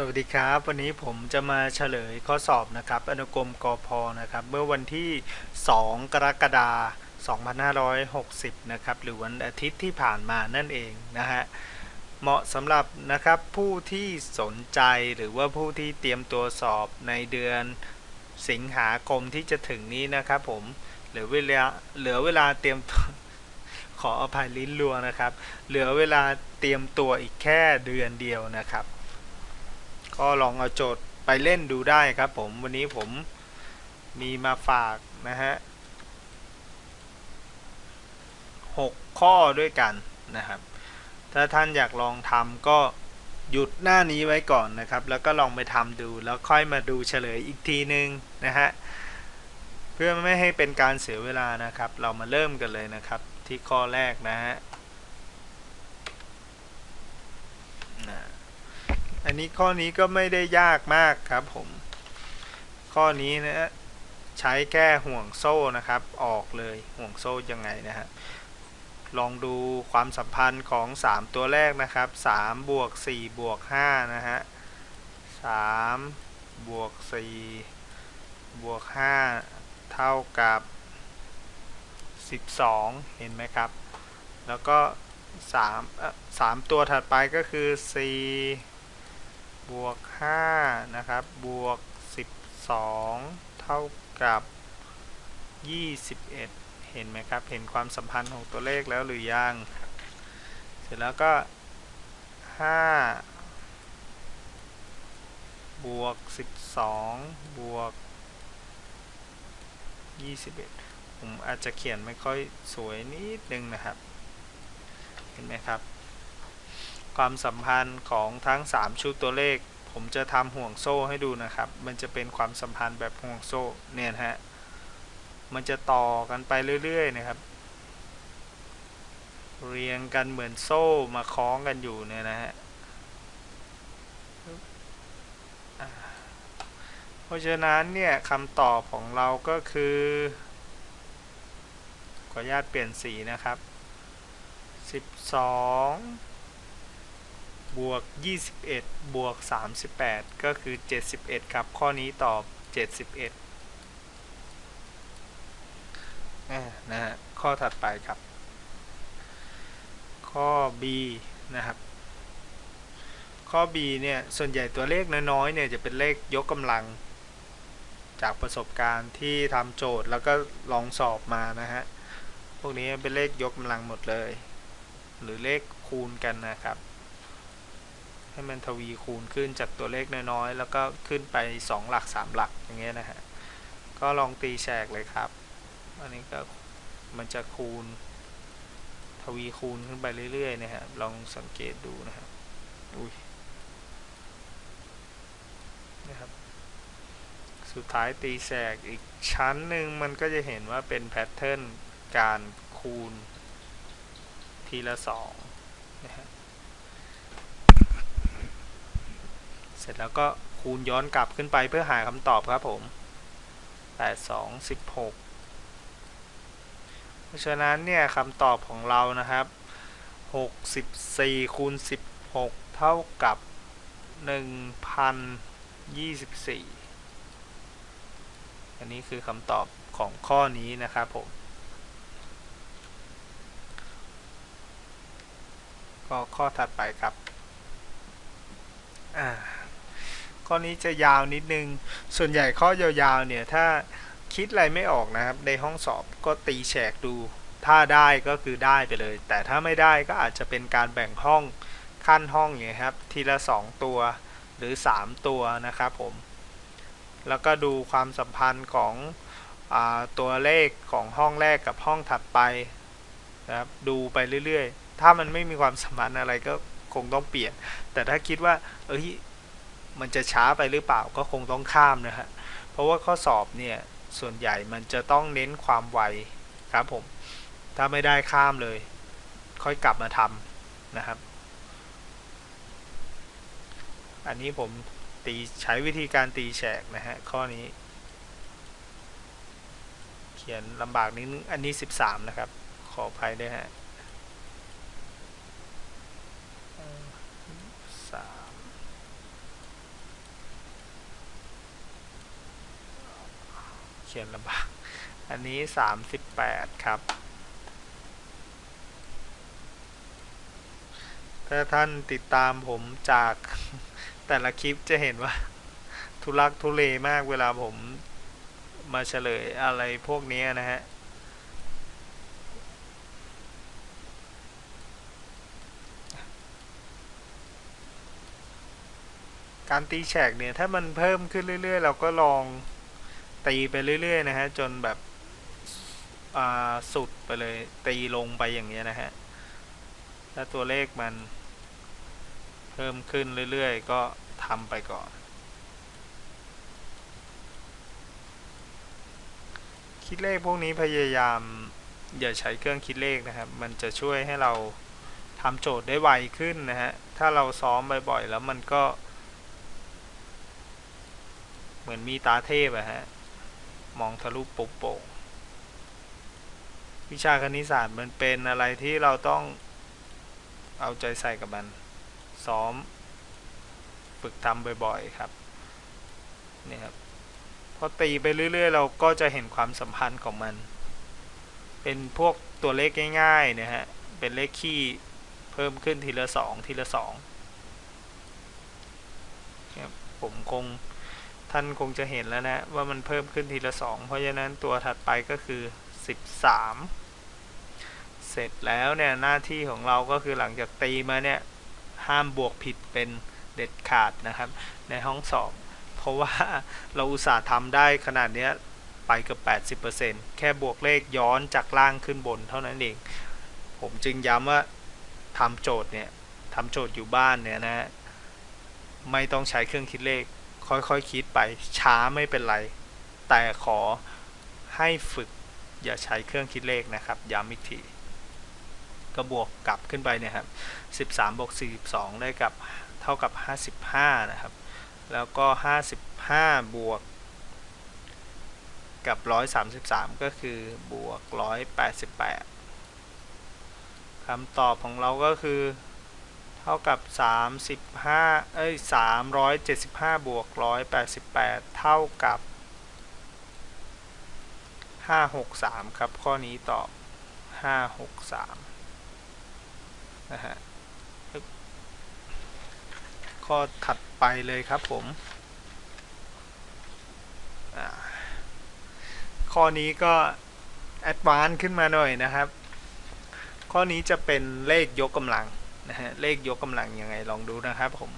สวัสดีครับ วันนี้ผมจะมาเฉลยข้อสอบนะครับ อนุกรมกพนะครับ เมื่อวันที่ 2 กรกฎาคม 2560 นะครับ หรือวันอาทิตย์ที่ผ่านมานั่นเองนะฮะ เหมาะสำหรับนะครับผู้ที่สนใจหรือว่าผู้ที่เตรียมตัวสอบในเดือนสิงหาคมที่จะถึงนี้นะครับผม เหลือเวลาเหลือเวลาเตรียมขออภัยลิ้นรัวนะครับ เหลือเวลาเตรียมตัวอีกแค่เดือนเดียวนะครับ ก็ลองเอาโจทย์ไปเล่นดูได้ครับผมวันนี้ผมมีมาฝากนะฮะหกข้อด้วยกันนะครับ ถ้าท่านอยากลองทำก็หยุดหน้านี้ไว้ก่อนนะครับ แล้วก็ลองไปทำดูแล้วค่อยมาดูเฉลยอีกทีนึงนะฮะเพื่อไม่ให้เป็นการเสียเวลานะครับ เรามาเริ่มกันเลยนะครับที่ข้อแรกนะฮะนะ อันนี้ข้อนี้ก็ไม่ได้ยากมากครับผม ข้อนี้นะใช้แค่ห่วงโซ่นะครับ ออกเลยห่วงโซ่ยังไงนะฮะลองดูความสัมพันธ์ของ 3 ตัวแรกนะครับ3บวก4บวก5นะฮะ3บวก4บวก5เท่ากับ 12 เห็นไหมครับ แล้วก็3 3ตัวถัดไปก็คือ4 บวก5นะครับ บวก 12 เท่ากับ 21 เห็นไหมครับ เห็นความสัมพันธ์ของตัวเลขแล้วหรือยัง เสร็จแล้วก็ 5 บวก 12 บวก 21 ผมอาจจะเขียนไม่ค่อยสวยนิดนึงนะครับ เห็นไหมครับ ความสัมพันธ์ของทั้ง 3 ชุดตัวเลข ผมจะทำห่วงโซ่ให้ดูนะครับ มันจะเป็นความสัมพันธ์แบบห่วงโซ่เนี่ยฮะมันจะต่อกันไปเรื่อย ๆ นะครับ เรียงกันเหมือนโซ่มาคล้องกันอยู่เนี่ยนะฮะเพราะฉะนั้นเนี่ยคำตอบของเราก็คือ ขออนุญาตเปลี่ยนสีนะครับ 12 บวก 21 บวก 38 ก็คือ 71 ครับ ข้อนี้ตอบ 71อ่านะฮะข้อถัดไปครับ ข้อ B นะครับ ข้อ B เนี่ย ส่วนใหญ่ตัวเลขน้อยๆ เนี่ย จะเป็นเลขยกกำลัง จากประสบการณ์ที่ทำโจทย์แล้วก็ลองสอบมานะฮะ พวกนี้เป็นเลขยกกำลังหมดเลย หรือเลขคูณกันนะครับ ให้มันทวีคูณขึ้นจากตัวเลขน้อยๆ แล้วก็ขึ้นไป 2 หลัก 3 หลักอย่างเงี้ยนะฮะ ก็ลองตีแฉกเลยครับ อันนี้ก็มันจะคูณ ทวีคูณขึ้นไปเรื่อยๆนะฮะ ลองสังเกตดูนะครับอุ้ย นะครับ สุดท้ายตีแฉกอีกชั้นหนึ่งมันก็จะเห็นว่าเป็นแพทเทิร์นการคูณทีละสองนะฮะ เสร็จแล้วก็คูณย้อนกลับขึ้นไปเพื่อหาคำตอบครับผม 8 2 16 เพราะฉะนั้นเนี่ยคำตอบของเรานะครับ 64คูณ16 เท่ากับ 1024 อันนี้คือคำตอบของข้อนี้นะครับผม ก็ข้อถัดไปครับ อ่า ข้อนี้จะยาวนิดนึง ส่วนใหญ่ข้อยาวๆเนี่ยถ้าคิดอะไรไม่ออกนะครับ ในห้องสอบก็ตีแฉกดู ถ้าได้ก็คือได้ไปเลย แต่ถ้าไม่ได้ก็อาจจะเป็นการแบ่งห้องขั้นห้องอย่างเงี้ยครับ ทีละ 2 ตัวหรือ 3 ตัวนะครับผม แล้วก็ดูความสัมพันธ์ของอตัวเลขของห้องแรกกับห้องถัดไปนะครับดูไปเรื่อยๆ ถ้ามันไม่มีความสัมพันธ์อะไรก็คงต้องเปลี่ยน แต่ถ้าคิดว่า เอ้ย มันจะช้าไปหรือเปล่าก็คงต้องข้ามนะฮะเพราะว่าข้อสอบเนี่ยส่วนใหญ่มันจะต้องเน้นความไวครับผม ถ้าไม่ได้ข้ามเลย ค่อยกลับมาทำนะครับ อันนี้ผมตีใช้วิธีการตีแฉกนะฮะข้อนี้ เขียนลำบากนิดนึงอันนี้ 13 นะครับ ขออภัยด้วยฮะสาม เขียนลำบาก อันนี้สามสิบแปดครับ ถ้าท่านติดตามผมจากแต่ละคลิปจะเห็นว่า ทุลักทุเลมากเวลาผมมาเฉลยอะไรพวกนี้นะฮะการตีแฉกเนี่ย ถ้ามันเพิ่มขึ้นเรื่อย ๆ เราก็ลอง ตีไปเรื่อยๆนะฮะจนแบบอ่าสุดไปเลยตีลงไปอย่างเงี้ยนะฮะถ้าตัวเลขมันเพิ่มขึ้นเรื่อยๆ ก็ทำไปก่อน คิดเลขพวกนี้พยายามอย่าใช้เครื่องคิดเลขนะครับ มันจะช่วยให้เราทำโจทย์ได้ไวขึ้นนะฮะ ถ้าเราซ้อมบ่อยๆ แล้วมันก็ เหมือนมีตาเทพอะฮะ มองทะลุปโป่งวิชาคณิตศาสตร์มันเป็นอะไรที่เราต้องเอาใจใส่กับมัน ซ้อม ฝึกทำบ่อยๆครับนี่ครับพอตีไปเรื่อยๆ เราก็จะเห็นความสัมพันธ์ของมัน เป็นพวกตัวเลขง่ายๆนะฮะเป็นเลขคี่เพิ่มขึ้นทีละสองทีละสองครับผมคง ท่านคงจะเห็นแล้วนะ ว่ามันเพิ่มขึ้นทีละสองเพราะฉะนั้นตัวถัดไปก็คือ 13 เสร็จแล้วเนี่ยหน้าที่ของเราก็คือหลังจากตีมาเนี่ยห้ามบวกผิดเป็นเด็ดขาดนะครับ ในห้องสอบ เพราะว่าเราอุตส่าห์ทำได้ขนาดนี้ไปเกือบ80%แค่บวกเลขย้อนจากล่างขึ้นบนเท่านั้นเอง ผมจึงย้ำว่าทำโจทย์เนี่ยทำโจทย์อยู่บ้านเนี่ยนะ ไม่ต้องใช้เครื่องคิดเลข ค่อยๆคคิดไปช้าไม่เป็นไร แต่ขอให้ฝึกอย่าใช้เครื่องคิดเลขนะครับ ย้ำอีกทีก็บวกกลับขึ้นไปเนี่ยครับ 13บวก42 ได้กับเท่ากับ 55 นะครับ แล้วก็ 55 บวก กับ 133 ก็คือบวก 188คำตอบของเราก็คือ ท่ากับ 35 เอ้ย 375 บวก 188 เท่ากับ 563 ครับ ข้อนี้ตอบ 563 นะฮะ ข้อถัดไปเลยครับผม ข้อนี้ก็ แอดวานซ์ขึ้นมาหน่อยนะครับ ข้อนี้จะเป็นเลขยกกำลัง นะฮะเลขยกกำลังยังไงลองดูนะครับผม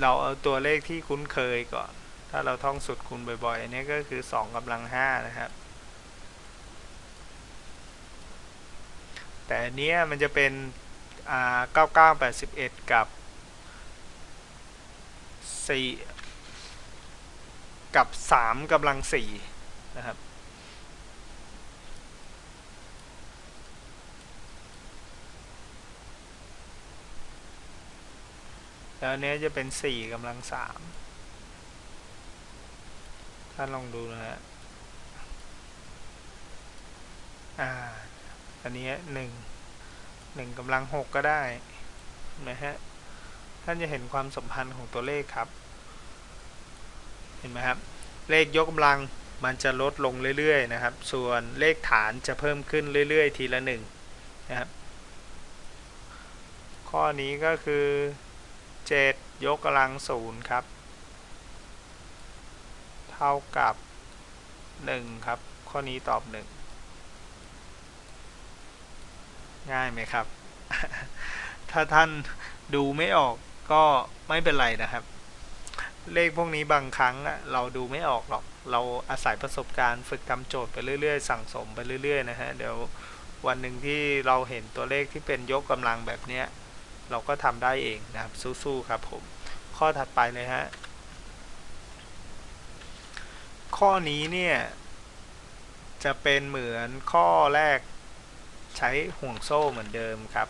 เราเอาตัวเลขที่คุ้นเคยก่อน ถ้าเราท่องสุดคูณบ่อยๆอันนี้ก็คือ2กำลัง5นะครับ แต่อันเนี้ยมันจะเป็นอ่า9981 กับ 4 กับ 3กำลัง4นะครับ แล้วเนี้ยจะเป็น4กำลัง3ท่านลองดูนะฮะอ่าอันนี้หนึ่งหนึ่งกำลังหกก็ได้นะฮะท่านจะเห็นความสัมพันธ์ของตัวเลขครับ เห็นไหมครับ เลขยกกำลังมันจะลดลงเรื่อยๆนะครับ ส่วนเลขฐานจะเพิ่มขึ้นเรื่อยๆ ทีละหนึ่งนะครับ ข้อนี้ก็คือ 7 ยกกำลังศูนย์ครับ เท่ากับ 1 ครับ ข้อนี้ตอบ 1 ง่ายไหมครับ ถ้าท่านดูไม่ออกก็ไม่เป็นไรนะครับ เลขพวกนี้บางครั้งเราดูไม่ออกหรอก เราอาศัยประสบการณ์ฝึกทำโจทย์ไปเรื่อย ๆ สั่งสมไปเรื่อย ๆ นะฮะ เดี๋ยววันหนึ่งที่เราเห็นตัวเลขที่เป็นยกกำลังแบบเนี้ย เราก็ทำได้เองนะครับสู้ๆครับผมข้อถัดไปเลยฮะข้อนี้เนี่ยจะเป็นเหมือนข้อแรกใช้ห่วงโซ่เหมือนเดิมครับ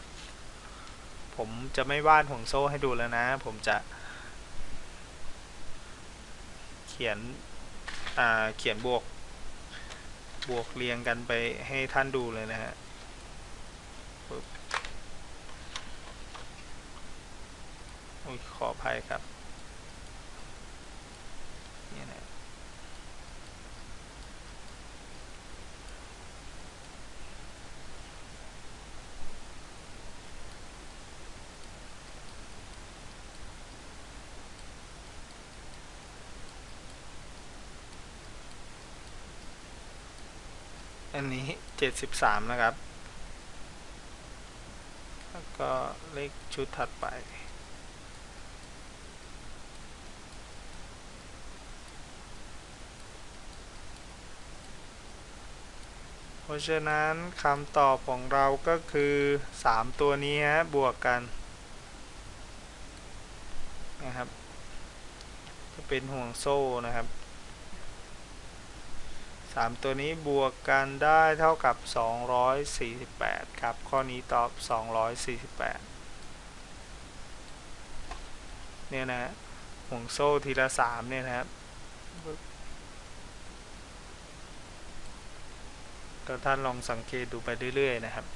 ผมจะไม่วาดห่วงโซ่ให้ดูแล้วนะ ผมจะ เขียนเขียนบวกบวกเรียงกันไปให้ท่านดูเลยนะฮะ ขออภัยครับนี่นะอันนี้เจ็ดสิบสามนะครับ แล้วก็เลขชุดถัดไป ราะฉะนั้นคำตอบของเราก็คือ 3 ตัวนี้ฮะบวกกันนะครับจะเป็นห่วงโซ่นะครับ 3 ตัวนี้บวกกันได้เท่ากับ 248 ครับ ข้อนี้ตอบ 248 เนี่ยนะห่วงโซ่ทีละ 3 เนี่ยนะครับ ก็ท่านลองสังเกตดูไปเรื่อย ๆ นะครับ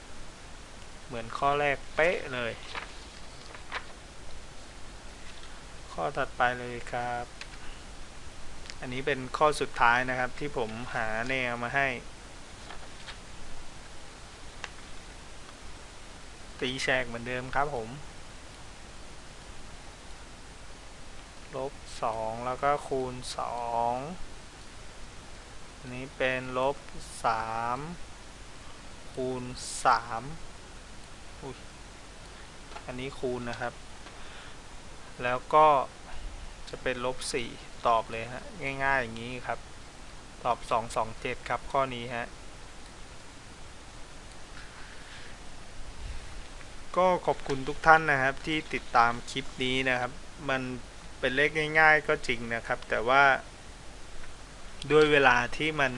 เหมือนข้อแรกเป๊ะเลย ข้อถัดไปเลยครับ อันนี้เป็นข้อสุดท้ายนะครับที่ผมหาแนวมาให้ตีแชกเหมือนเดิมครับผม ลบสองแล้วก็คูณส อันนี้เป็นลบสามคูณสามอุ้ยอันนี้คูณนะครับ แล้วก็จะเป็นลบสี่ตอบเลยฮะ ง่ายๆอย่างนี้ครับ ตอบสองสองเจ็ดครับข้อนี้ฮะ ก็ขอบคุณทุกท่านนะครับที่ติดตามคลิปนี้นะครับ มันเป็นเลขง่าย ๆ ก็จริงนะครับ แต่ว่า ด้วยเวลาที่มัน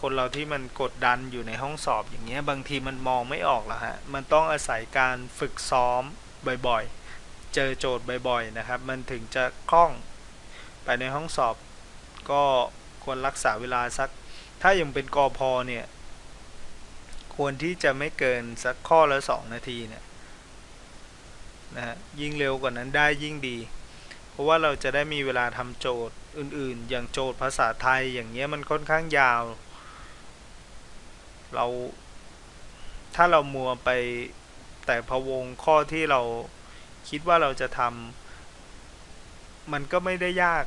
คนเราที่มันกดดันอยู่ในห้องสอบอย่างเงี้ยบางทีมันมองไม่ออกหรอกฮะมันต้องอาศัยการฝึกซ้อมบ่อยๆ เจอโจทย์บ่อยๆนะครับ มันถึงจะคล่องไปในห้องสอบก็ควรรักษาเวลาสัก ถ้ายังเป็นกอพอเนี่ยควรที่จะไม่เกินสักข้อละสองนาทีเนี่ยนะฮะยิ่งเร็วกว่านั้นได้ยิ่งดี เพราะว่าเราจะได้มีเวลาทำโจทย์อื่นๆ อย่างโจทย์ภาษาไทยอย่างเงี้ยมันค่อนข้างยาว เราถ้าเรามัวไปแต่พะวงข้อที่เราคิดว่าเราจะทำมันก็ไม่ได้ยาก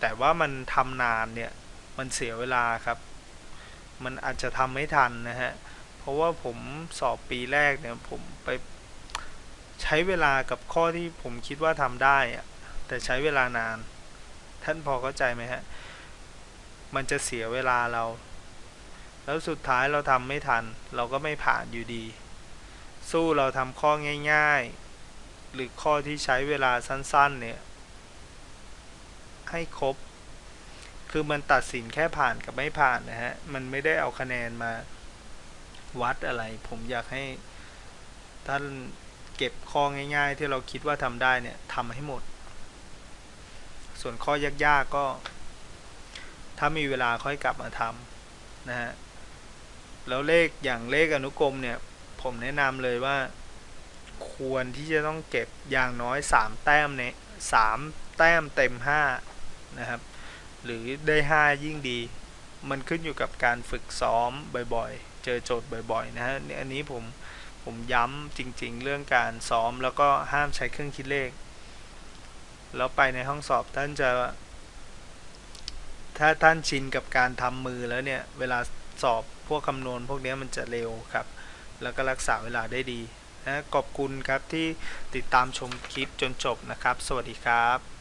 แต่ว่ามันทำนานเนี่ยมันเสียเวลาครับ มันอาจจะทำไม่ทันนะฮะ เพราะว่าผมสอบปีแรกเนี่ยผมไปใช้เวลากับข้อที่ผมคิดว่าทำได้อะ แต่ใช้เวลานาน ท่านพอเข้าใจไหมฮะ มันจะเสียเวลาเรา แล้วสุดท้ายเราทำไม่ทัน เราก็ไม่ผ่านอยู่ดี สู้เราทำข้อง่าย ๆ หรือข้อที่ใช้เวลาสั้นๆ เนี่ย ให้ครบ คือมันตัดสินแค่ผ่านกับไม่ผ่านนะฮะ มันไม่ได้เอาคะแนนมาวัดอะไร ผมอยากให้ท่านเก็บข้อง่าย ๆ ที่เราคิดว่าทำได้เนี่ยทำให้หมด ส่วนข้อยากๆก็ ถ้ามีเวลาค่อยกลับมาทำนะฮะแล้วเลขอย่างเลขอนุกรมเนี่ย ผมแนะนำเลยว่า ควรที่จะต้องเก็บอย่างน้อย 3 แต้มเนี่ยสามแต้มเต็ม 5 นะครับ หรือได้ 5 ยิ่งดี มันขึ้นอยู่กับการฝึกซ้อมบ่อยๆ เจอโจทย์บ่อยๆ นะฮะอันนี้ผมผมย้ำจริงๆ เรื่องการซ้อมแล้วก็ห้ามใช้เครื่องคิดเลข แล้วไปในห้องสอบท่านจะ ถ้าท่านชินกับการทำมือแล้วเนี่ย เวลาสอบพวกคำนวณพวกนี้มันจะเร็วครับ แล้วก็รักษาเวลาได้ดีนะขอบคุณครับที่ติดตามชมคลิปจนจบนะครับ สวัสดีครับ